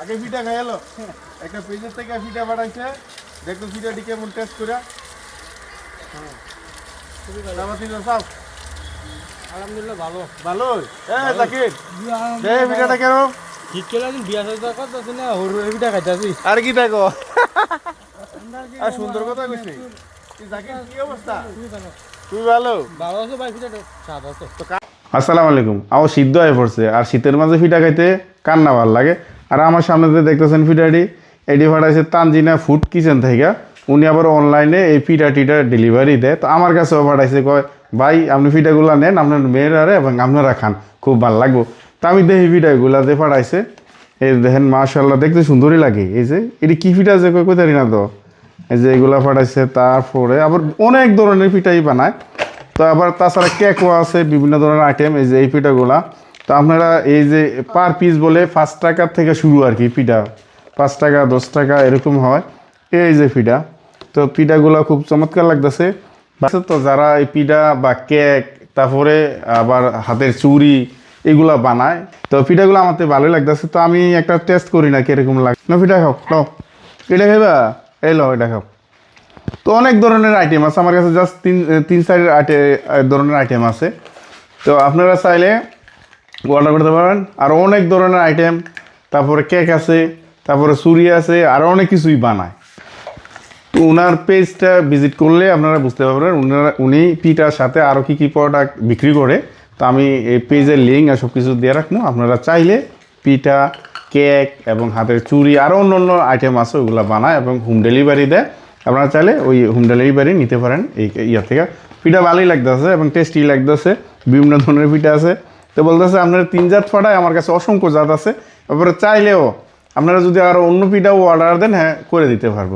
আগে ফিটা খাই এলো। একটা পেজের থেকে ফিটা পাঠাইছে দেখতো ফিটাটি কেমন টেস্ট করে। আলহামদুলিল্লাহ ভালো। ভালো? এ জাকির। দে ফিটাটা কেন ঠিক করে বিয়া সাজা করতেছি না হরু এবিটা খাইতাছি। আর কি দেখো? আর সুন্দর কথা কইছি। জাকির কি অবস্থা? তুই ভালো। ভালো? আছে ভাই ফিটা স্বাদ আছে। আসসালামু আলাইকুম। আমার সিদ্ধ হয়ে পড়ছে আর শীতের মাঝে ফিটা খাইতে কান্না ভালো লাগে? আর আমার সামনে যে দেখতেছেন ফিটাটি এটি ফাটাইছে তানজিনা ফুড কিচেন থেকে। উনি আবার অনলাইনে এই পিঠা টিটা ডেলিভারি দেয়। তো আমার কাছেও পাঠাইছে কয়, ভাই, আপনি পিঠাগুলো নেন, আপনার মেয়েরারে এবং আপনারা খান, খুব ভালো লাগবো। তা আমি দেখি পিঠাগুলা দিয়ে পাঠাইছে এই দেখেন মাশাল্লাহ দেখতে সুন্দরই লাগে। এই যে, এটি কি পিঠা যে কই কইতারি না তো। এই যে এগুলা পাঠাইছে তারপরে আবার অনেক ধরনের পিঠাই বানায়। তো আবার তাছাড়া কেকও আছে, বিভিন্ন ধরনের আইটেম এই যে এই পিঠাগুলা। তো আপনারা এই যে পার পিস বলে পাঁচ টাকার থেকে শুরু আর কি পিঠা। পাঁচ টাকা, দশ টাকা এরকম হয়। এই যে পিঠা। তো পিঠাগুলো খুব চমৎকার লাগতেছে। তো যারা এই পিঠা বা কেক, তারপরে আবার হাতের চুড়ি এগুলা বানায়, তো পিঠাগুলো আমার তো ভালোই লাগতেছে। তো আমি একটা টেস্ট করি না কীরকম লাগে। না পিঠা খাও লো এটা খাইবা? এই লো এটা খাও। তো অনেক ধরনের আইটেম আছে। আমার কাছে জাস্ট তিন তিন সাইডের আইটে ধরনের আইটেম আছে। তো আপনারা চাইলে অর্ডার করতে পারেন আর অনেক ধরনের আইটেম তারপরে কেক আছে, তারপরে চুরি আছে, আর অনেক কিছুই বানায়। তো ওনার পেজটা ভিজিট করলে আপনারা বুঝতে পারবেন, উনারা, উনি পিঠার সাথে আরও কী কী প্রোডাক্ট বিক্রি করে। তো আমি এই পেজের লিঙ্ক আর সব কিছু দিয়ে রাখব। আপনারা চাইলে পিঠা কেক এবং হাতের চুড়ি আরও অন্য অন্য আইটেম আছে, ওগুলো বানায় এবং হোম ডেলিভারি দেয়। আপনারা চাইলে ওই হোম ডেলিভারি নিতে পারেন এই, ইয়া থেকে। পিঠা ভালোই লাগতেছে এবং টেস্টি লাগতেছে, বিভিন্ন ধরনের পিঠা আছে। তো বলতেছে, আপনার তিন জাত ফাটায়, আমার কাছে অসংখ্য জাত আছে। এবারে চাইলেও আপনারা যদি আরও অন্য পিঠাও অর্ডার দেন হ্যাঁ করে দিতে পারব।